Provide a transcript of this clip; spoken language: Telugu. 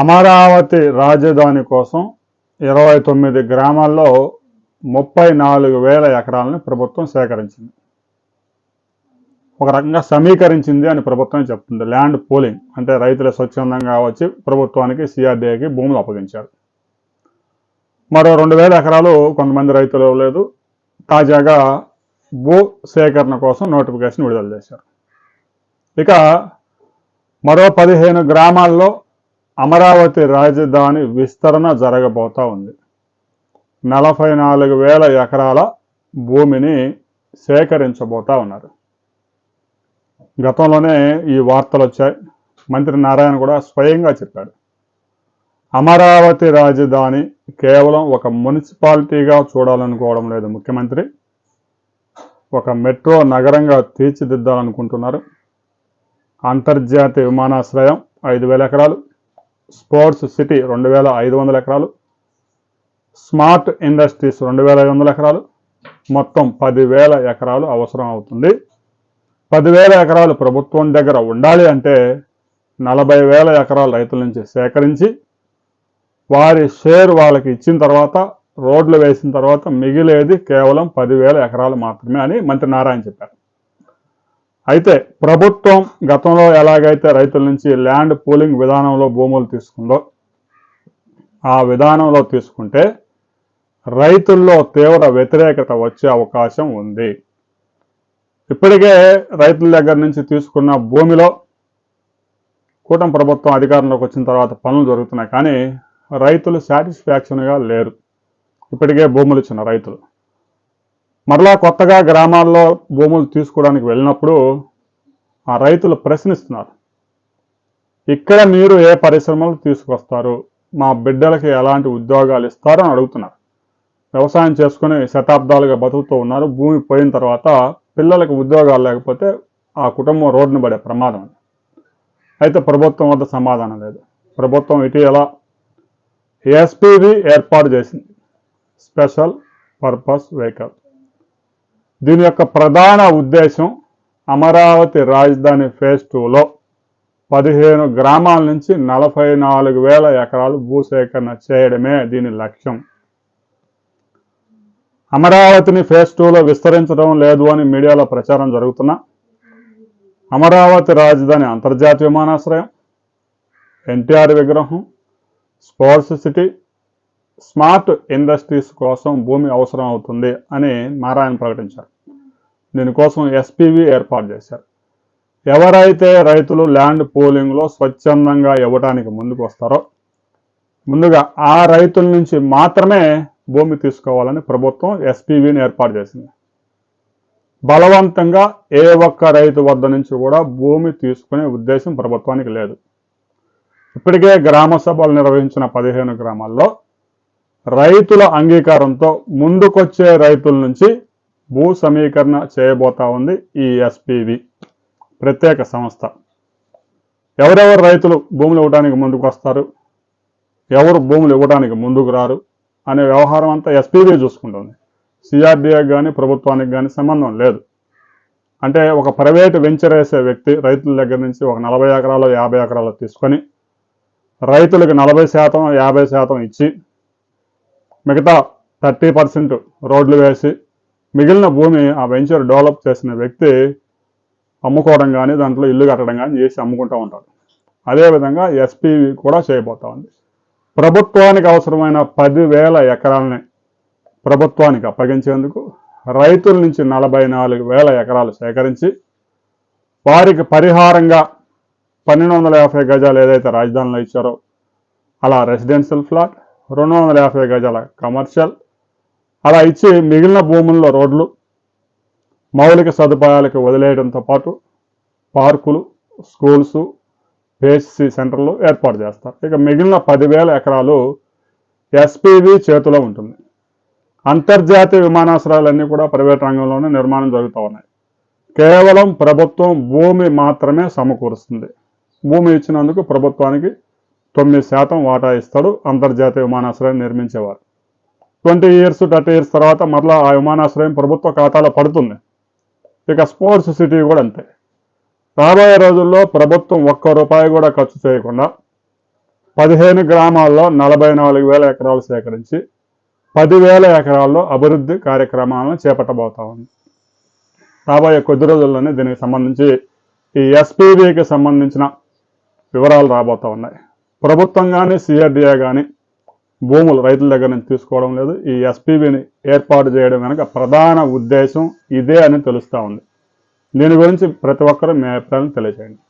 అమరావతి రాజధాని కోసం ఇరవై తొమ్మిది గ్రామాల్లో ముప్పై నాలుగు వేల ఎకరాలను ప్రభుత్వం సేకరించింది. ఒక రకంగా సమీకరించింది అని ప్రభుత్వం చెప్తుంది. ల్యాండ్ పోలింగ్ అంటే రైతులు స్వచ్ఛందంగా వచ్చి ప్రభుత్వానికి సిఆర్డీఏకి భూములు అప్పగించారు. మరో రెండు వేల ఎకరాలు కొంతమంది రైతులు ఇవ్వలేదు. తాజాగా భూ సేకరణ కోసం నోటిఫికేషన్ విడుదల చేశారు. ఇక మరో పదిహేను గ్రామాల్లో అమరావతి రాజధాని విస్తరణ జరగబోతా ఉంది. నలభై నాలుగు వేల ఎకరాల భూమిని సేకరించబోతా ఉన్నారు. గతంలోనే ఈ వార్తలు వచ్చాయి. మంత్రి నారాయణ కూడా స్వయంగా చెప్పాడు. అమరావతి రాజధాని కేవలం ఒక మున్సిపాలిటీగా చూడాలనుకోవడం లేదు ముఖ్యమంత్రి. ఒక మెట్రో నగరంగా తీర్చిదిద్దాలనుకుంటున్నారు. అంతర్జాతీయ విమానాశ్రయం ఐదు వేల ఎకరాలు స్పోర్ట్స్ సిటీ రెండు వేల ఐదు వందల ఎకరాలు స్మార్ట్ ఇండస్ట్రీస్ రెండు వేల ఐదు వందల ఎకరాలు మొత్తం పదివేల ఎకరాలు అవసరం అవుతుంది. పదివేల ఎకరాలు ప్రభుత్వం దగ్గర ఉండాలి అంటే నలభై వేల ఎకరాలు రైతుల నుంచి సేకరించి వారి షేర్ వాళ్ళకి ఇచ్చిన తర్వాత రోడ్లు వేసిన తర్వాత మిగిలేది కేవలం పదివేల ఎకరాలు మాత్రమే అని మంత్రి నారాయణ చెప్పారు. అయితే ప్రభుత్వం గతంలో ఎలాగైతే రైతుల నుంచి ల్యాండ్ పూలింగ్ విధానంలో భూములు తీసుకుందో ఆ విధానంలో తీసుకుంటే రైతుల్లో తీవ్ర వ్యతిరేకత వచ్చే అవకాశం ఉంది. ఇప్పటికే రైతుల దగ్గర నుంచి తీసుకున్న భూమిలో కూటమి ప్రభుత్వం అధికారంలోకి వచ్చిన తర్వాత పనులు జరుగుతున్నాయి కానీ రైతులు సాటిస్ఫాక్షన్గా లేరు. ఇప్పటికే భూములు ఇచ్చిన రైతులు. మరలా కొత్తగా గ్రామాల్లో భూములు తీసుకోవడానికి వెళ్ళినప్పుడు ఆ రైతులు ప్రశ్నిస్తున్నారు. ఇక్కడ మీరు ఏ పరిశ్రమలు తీసుకొస్తారు? మా బిడ్డలకి ఎలాంటి ఉద్యోగాలు ఇస్తారు? అని అడుగుతున్నారు. వ్యవసాయం చేసుకుని శతాబ్దాలుగా బతుకుతూ ఉన్నారు. భూమి పోయిన తర్వాత పిల్లలకు ఉద్యోగాలు లేకపోతే ఆ కుటుంబం రోడ్డును పడే ప్రమాదం అయితే ప్రభుత్వం వద్ద సమాధానం లేదు. ప్రభుత్వం ఇటీవల ఎస్పీవి ఏర్పాటు చేసింది. Special purpose vehicle. దీని యొక్క ప్రధాన ఉద్దేశం అమరావతి రాజధాని ఫేజ్ టూలో పదిహేను గ్రామాల నుంచి నలభై నాలుగు వేల ఎకరాలు భూసేకరణ చేయడమే దీని లక్ష్యం. అమరావతిని ఫేజ్ టూలో విస్తరించడం లేదు అని మీడియాలో ప్రచారం జరుగుతున్నా. అమరావతి రాజధాని అంతర్జాతీయ విమానాశ్రయం ఎన్టీఆర్ విగ్రహం స్పోర్ట్స్ సిటీ స్మార్ట్ ఇండస్ట్రీస్ కోసం భూమి అవసరం అవుతుంది అని నారాయణ ప్రకటించారు. దీనికోసం ఎస్పీవి ఏర్పాటు చేశారు. ఎవరైతే రైతులు ల్యాండ్ పోలింగ్లో స్వచ్ఛందంగా ఇవ్వడానికి ముందుకు వస్తారో ముందుగా ఆ రైతుల నుంచి మాత్రమే భూమి తీసుకోవాలని ప్రభుత్వం ఎస్పీవీని ఏర్పాటు చేసింది. బలవంతంగా ఏ ఒక్క రైతు వద్ద నుంచి కూడా భూమి తీసుకునే ఉద్దేశం ప్రభుత్వానికి లేదు. ఇప్పటికే గ్రామ సభలు నిర్వహించిన పదిహేను గ్రామాల్లో రైతుల అంగీకారంతో ముందుకొచ్చే రైతుల నుంచి భూ సమీకరణ చేయబోతా ఉంది ఈ ఎస్పీవి ప్రత్యేక సంస్థ. ఎవరెవరు రైతులు భూములు ఇవ్వడానికి ముందుకు వస్తారు? ఎవరు భూములు ఇవ్వడానికి ముందుకు రారు? అనే వ్యవహారం అంతా ఎస్పీబీ చూసుకుంటుంది. సిఆర్డీఏకి కానీ ప్రభుత్వానికి కానీ సంబంధం లేదు. అంటే ఒక ప్రైవేటు వెంచర్ వేసే వ్యక్తి రైతుల దగ్గర నుంచి ఒక నలభై ఎకరాలు యాభై ఎకరాలు తీసుకొని రైతులకు నలభై శాతం యాభై శాతం ఇచ్చి మిగతా థర్టీ పర్సెంట్ రోడ్లు వేసి మిగిలిన భూమి ఆ వెంచర్ డెవలప్ చేసిన వ్యక్తి అమ్ముకోవడం కానీ దాంట్లో ఇల్లు కట్టడం కానీ చేసి అమ్ముకుంటూ ఉంటాడు. అదేవిధంగా ఎస్పీవి కూడా చేయబోతా ఉంది. ప్రభుత్వానికి అవసరమైన పదివేల ఎకరాలని ప్రభుత్వానికి అప్పగించేందుకు రైతుల నుంచి నలభై నాలుగు వేల ఎకరాలు సేకరించి వారికి పరిహారంగా పన్నెండు వందల యాభై గజాలు ఏదైతే రాజధానిలో ఇచ్చారో అలా రెసిడెన్షియల్ ఫ్లాట్ రెండు వందల యాభై గజాల కమర్షియల్. అలా ఇచ్చి మిగిలిన భూముల్లో రోడ్లు మౌలిక సదుపాయాలకు వదిలేయడంతో పాటు పార్కులు స్కూల్స్ పిహెచ్సి సెంటర్లు ఏర్పాటు చేస్తారు. ఇక మిగిలిన పదివేల ఎకరాలు ఎస్పీవి చేతిలో ఉంటుంది. అంతర్జాతీయ విమానాశ్రయాలన్నీ కూడా ప్రైవేట్ రంగంలోనే నిర్మాణం జరుగుతూ ఉన్నాయి. కేవలం ప్రభుత్వం భూమి మాత్రమే సమకూరుస్తుంది. భూమి ఇచ్చినందుకు ప్రభుత్వానికి తొమ్మిది శాతం వాటా ఇస్తాడు అంతర్జాతీయ విమానాశ్రయం నిర్మించేవారు. ట్వంటీ ఇయర్స్ థర్టీ ఇయర్స్ తర్వాత మరలా ఆ విమానాశ్రయం ప్రభుత్వ ఖాతాలో పడుతుంది. ఇక స్పోర్ట్స్ సిటీ కూడా అంతే. రాబోయే రోజుల్లో ప్రభుత్వం ఒక్క రూపాయి కూడా ఖర్చు చేయకుండా పదిహేను గ్రామాల్లో నలభై నాలుగు వేల ఎకరాలు సేకరించి పదివేల ఎకరాల్లో అభివృద్ధి కార్యక్రమాలను చేపట్టబోతా ఉంది. రాబోయే కొద్ది రోజుల్లోనే దీనికి సంబంధించి ఈ ఎస్పీబీకి సంబంధించిన వివరాలు రాబోతా ఉన్నాయి. ప్రభుత్వం కానీ సిఆర్డిఏ కానీ భూములు రైతుల దగ్గర నుంచి తీసుకోవడం లేదు. ఈ ఎస్పీబీని ఏర్పాటు చేయడం వెనక ప్రధాన ఉద్దేశం ఇదే అని తెలుస్తూ ఉంది. దీని గురించి ప్రతి ఒక్కరూ మీ అభిప్రాయాలను తెలియజేయండి